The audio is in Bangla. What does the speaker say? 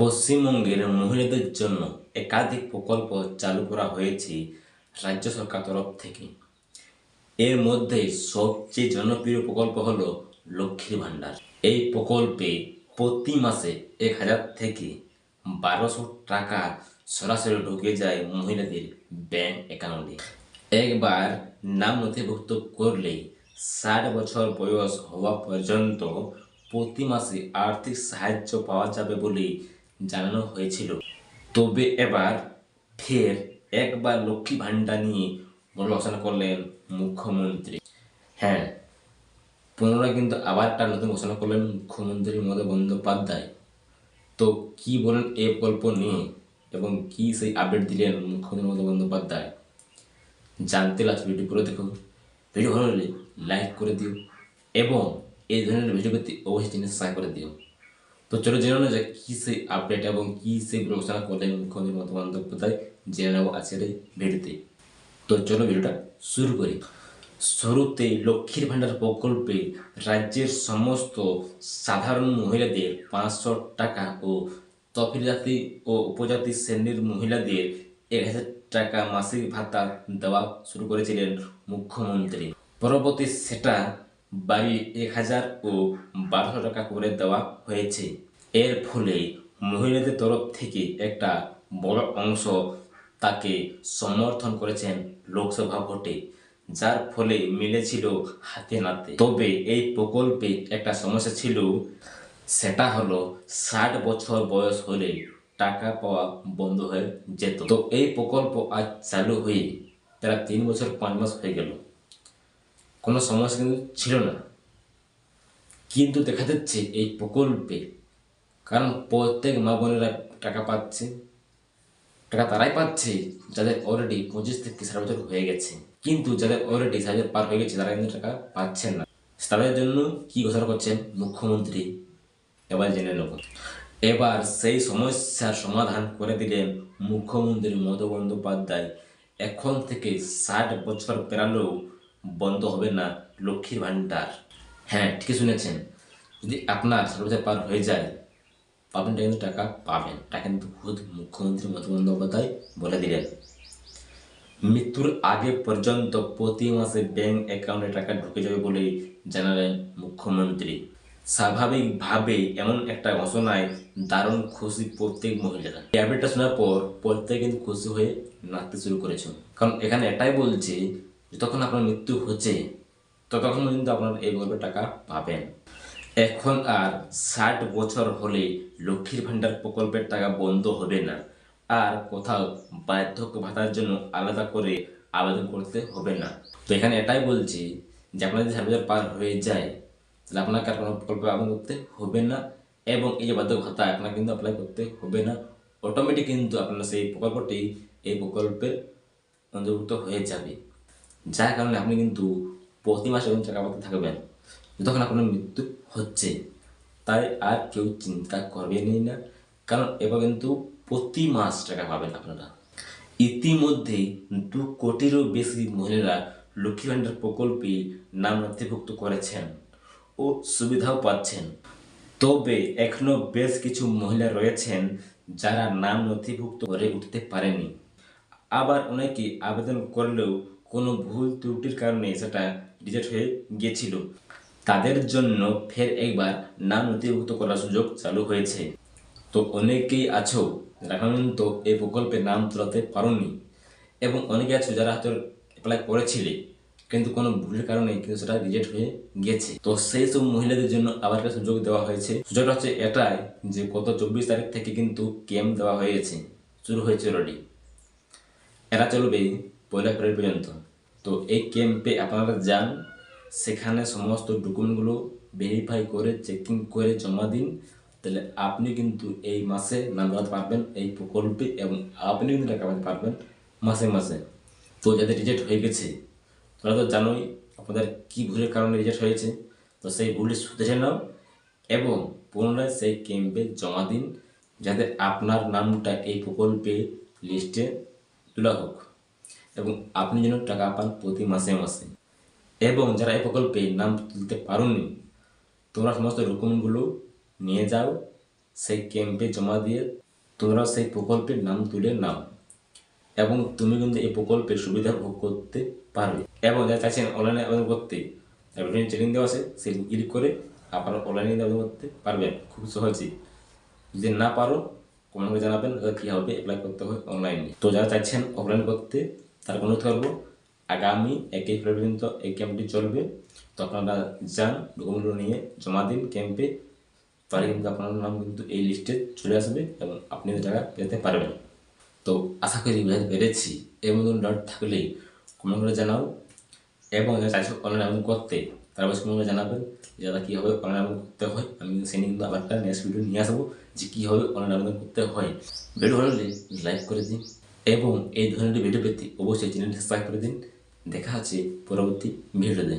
পশ্চিমবঙ্গের মহিলাদের জন্য একাধিক প্রকল্প চালু করা হয়েছে রাজ্য সরকার তরফ থেকে। এর মধ্যে সবচেয়ে জনপ্রিয় প্রকল্প হলো লক্ষ্মীর ভাণ্ডার। এই প্রকল্পে প্রতি মাসে এক হাজার থেকে বারোশো টাকা সরাসরি ঢুকে যায় মহিলাদের ব্যাংক অ্যাকাউন্টে। একবার নাম নথিভুক্ত করলে ষাট বছর বয়স হওয়া পর্যন্ত প্রতি মাসে আর্থিক সাহায্য পাওয়া যাবে বলে জানানো হয়েছিল। তবে এবার ফের একবার লক্ষ্মী ভাণ্ডার নিয়ে ঘোষণা করলেন মুখ্যমন্ত্রী। হ্যাঁ পুনরায় কিন্তু আবার একটা নতুন ঘোষণা করলেন মুখ্যমন্ত্রী মমতা বন্দ্যোপাধ্যায়। তো কি বলেন এই প্রকল্প নিয়ে এবং কি সেই আপডেট দিলেন মুখ্যমন্ত্রী মমতা বন্দ্যোপাধ্যায়? জানতে লাস্ট ভিডিও করে দেখুন। ভিডিও ভালো লাগলে লাইক করে দিও এবং এই ধরনের ভিডিও পেতে অবশ্যই সাবস্ক্রাইব করে দিও। তো চলো জেনে নেওয়া যাক কী সেই আপডেট এবং কী সেই ঘোষণা করলেন মুখ্যমন্ত্রী মমতা বন্দ্যোপাধ্যায় জেনে নেব আজকের এই ভিডিওতে। তো চলো ভিডিওটা শুরু করি। শুরুতে লক্ষ্মীর ভাণ্ডার প্রকল্পে রাজ্যের সমস্ত সাধারণ মহিলাদের পাঁচশো টাকা ও তফিল জাতি ও উপজাতি শ্রেণির মহিলাদের এক হাজার টাকা মাসিক ভাতা দেওয়া শুরু করেছিলেন মুখ্যমন্ত্রী। পরবর্তী সেটা বাড়ি এক হাজার ও বারোশো টাকা করে দেওয়া হয়েছে। এর ফলে মহিলাদের তরফ থেকে একটা বড় অংশ তাকে সমর্থন করেছেন লোকসভা ভোটে, যার ফলে মিলেছিল হাতে নাতে। তবে এই প্রকল্পে একটা সমস্যা ছিল, সেটা হলো ষাট বছর বয়স হলে টাকা পাওয়া বন্ধ হয়ে যেত। তো এই প্রকল্প আজ চালু হয়ে তারা তিন বছর পাঁচ মাস হয়ে গেল। কোনো সমস্যা কিন্তু ছিল না। কিন্তু দেখা যাচ্ছে এই প্রকল্পে কারণ প্রত্যেক মা বোনেরা টাকা পাচ্ছে, টাকা তারাই পাচ্ছে যাদের অলরেডি পঁচিশ থেকে ষাট বছর হয়ে গেছে। কিন্তু যাদের অলরেডি ষাট পার হয়ে গেছে, তারা কিন্তু টাকা পাচ্ছেন না। তাদের জন্য কি ঘোষণা করছেন? মুখ্যমন্ত্রী এবার জেনে নেব। এবার সেই সমস্যার সমাধান করে দিলেন মুখ্যমন্ত্রী মমতা বন্দ্যোপাধ্যায় এখন থেকে ষাট বছর পেরালেও বন্ধ হবে না, লক্ষ্মীর ভাণ্ডার। হ্যাঁ ঠিকই শুনেছেন। যদি আপনার বছর পার হয়ে যায় আপনি কিন্তু টাকা পাবেন। তা কিন্তু খুদ মুখ্যমন্ত্রী মমতা বন্দ্যোপাধ্যায় বলে দিলেন। মৃত্যুর আগে পর্যন্ত প্রতি মাসে ব্যাংক অ্যাকাউন্টে টাকা ঢুকে যাবে বলে জানালেন মুখ্যমন্ত্রী। স্বাভাবিকভাবে এমন একটা ঘোষণায় দারুণ খুশি প্রত্যেক মহিলারা। আপডেটটা শোনার পর প্রত্যেক কিন্তু খুশি হয়ে নাচতে শুরু করেছে কারণ এখানে এটাই বলছে যতক্ষণ আপনার মৃত্যু হচ্ছে ততক্ষণ কিন্তু আপনার এই গল্পের টাকা পাবেন। এখন আর ষাট বছর হলে লক্ষ্মীর ভাণ্ডার প্রকল্পের টাকা বন্ধ হবে না। আর কোথাও বার্ধক্য ভাতার জন্য আলাদা করে আবেদন করতে হবে না। তো এখানে এটাই বলছি যে আপনার যদি ষাট পার হয়ে যায়, তাহলে আপনাকে আর কোনো প্রকল্পে আবেদন করতে হবে না। এবং এই যে বার্ধক্য ভাতা, আপনাকে কিন্তু অ্যাপ্লাই করতে হবে না। অটোমেটিক কিন্তু আপনার সেই প্রকল্পটি, এই প্রকল্পের অন্তর্ভুক্ত হয়ে যাবে। যার কারণে আপনি কিন্তু প্রতি মাসে এবং টাকা পাতে থাকবেন। যতক্ষণ আপনার মৃত্যু হচ্ছে। তাই আর কেউ চিন্তা করবেনই না। কারণ এবার কিন্তু প্রতি মাস টাকা পাবেন আপনারা। ইতিমধ্যেই দু কোটিরও বেশি মহিলারা লক্ষ্মী ভাণ্ডার প্রকল্পে নাম নথিভুক্ত করেছেন ও সুবিধাও পাচ্ছেন। তবে এখনও বেশ কিছু মহিলা রয়েছেন যারা নাম নথিভুক্ত করে উঠতে পারেনি। আবার অনেকে আবেদন করলেও কোনো ভুল ত্রুটির কারণে সেটা রিজেক্ট হয়ে গিয়েছিল। তাদের জন্য ফের একবার নাম নথিভুক্ত করার সুযোগ চালু হয়েছে। তো অনেকেই আছো, যারা তো এই প্রকল্পে নাম তোলাতে পারোনি, এবং অনেকে আছো যারা হয়তো অ্যাপ্লাই করেছিলে, কিন্তু কোনো ভুলের কারণে কিন্তু সেটা রিজেক্ট হয়ে গেছে তো সেই সব মহিলাদের জন্য আবার একটা সুযোগ দেওয়া হয়েছে। সুযোগটা হচ্ছে এটাই যে গত চব্বিশ তারিখ থেকে কিন্তু ক্যাম্প দেওয়া হয়েছে, শুরু হয়েছে অলরেডি এরা চলবে পয়লা ফেব্রুয়ারি পর্যন্ত। তো এই ক্যাম্পে আপনারা যান, সেখানে সমস্ত ডকুমেন্টগুলো ভেরিফাই করে চেকিং করে জমা দিন। তাহলে আপনি কিন্তু এই মাসে নাম দেওয়াতে পারবেন এই প্রকল্পে এবং আপনি কিন্তু টাকা পাতে পারবেন মাসে মাসে। তো যাদের রিজেক্ট হয়ে গেছে তোমরা তো জানোই আপনাদের কী ভুলের কারণে রিজেক্ট হয়েছে। তো সেই ভুলটি শুধরে নাও এবং পুনরায় সেই ক্যাম্পে জমা দিন, যাতে আপনার নামটা এই প্রকল্পে লিস্টে তোলা হোক। এবং আপনি যেন টাকা পান প্রতি মাসে মাসে। এবং যারা এই প্রকল্পে নাম তুলতে পারোনি, তোমরা সমস্ত ডকুমেন্টগুলো নিয়ে যাও, সেই ক্যাম্পে জমা দিয়ে তোমরা সেই প্রকল্পের নাম তুলে নাও। এবং তুমি কিন্তু এই প্রকল্পের সুবিধা ভোগ করতে পারবে। এবং যারা চাইছেন অনলাইনে আবেদন করতে অ্যাপ্লিকেশন চেকিং দেওয়া আছে, সেই ক্লিক করে আপনারা অনলাইনে আবেদন করতে পারবেন, খুব সহজে যদি না পারো কমেন্ট করে জানাবেন কীভাবে অ্যাপ্লাই করতে হয় অনলাইনে তো যারা চাইছেন অফলাইন করতে তারা অনুরোধ করব আগামী একই পর্যন্ত এই ক্যাম্পটি চলবে। তো আপনারা যান, ডকুমেন্টগুলো নিয়ে জমা দিন ক্যাম্পে তাহলে কিন্তু আপনার নাম কিন্তু এই লিস্টে চলে আসবে এবং আপনি জায়গা পেতে পারবেন। তো আশা করি বুঝাতে পেরেছি এর মতন ডাউট থাকলে কমেন্ট করে জানাও এবং চাইছে অনলাইন আবেদন করতে, তারা অবশ্যই কমেন্ট করে জানাবেন যে দাদা কীভাবে অনলাইন আবেদন করতে হয়। আমি কিন্তু সেদিন কিন্তু আবার একটা নেক্সট ভিডিও নিয়ে আসব যে কীভাবে অনলাইন আবেদন করতে হয়। ভিডিও ভালো লাইক করে দিন। এবং এই ধরনের ভিডিও পেতে অবশ্যই চ্যানেলটি সাবস্ক্রাইব করে দিন। দেখা আছে পরবর্তী ভিডিওতে